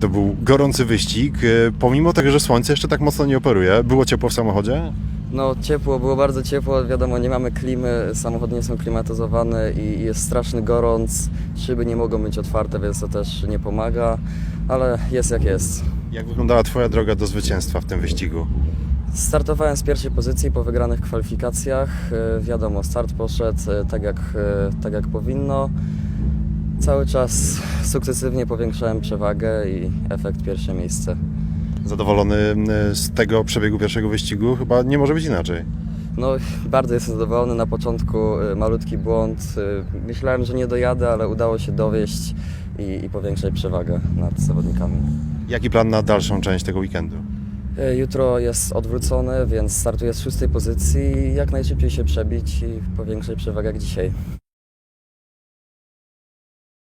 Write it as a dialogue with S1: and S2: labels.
S1: To był gorący wyścig, e, pomimo tego, że słońce jeszcze tak mocno nie operuje. Było ciepło w samochodzie?
S2: No ciepło, było bardzo ciepło, wiadomo nie mamy klimy, samochody nie są klimatyzowane i jest straszny gorąc, szyby nie mogą być otwarte, więc to też nie pomaga, ale jest jak jest.
S1: Jak wyglądała Twoja droga do zwycięstwa w tym wyścigu?
S2: Startowałem z pierwszej pozycji po wygranych kwalifikacjach, e, wiadomo start poszedł e, tak jak, tak jak powinno. Cały czas sukcesywnie powiększałem przewagę i efekt pierwsze miejsce.
S1: Zadowolony e, z tego przebiegu pierwszego wyścigu? Chyba nie może być inaczej.
S2: No, bardzo jestem zadowolony. Na początku y, malutki błąd. Y, Myślałem, że nie dojadę, ale udało się dowieść i, i powiększać przewagę nad zawodnikami.
S1: Jaki plan na dalszą część tego weekendu?
S2: Y, Jutro jest odwrócony, więc startuję z szóstej pozycji jak najszybciej się przebić i powiększać przewagę jak dzisiaj.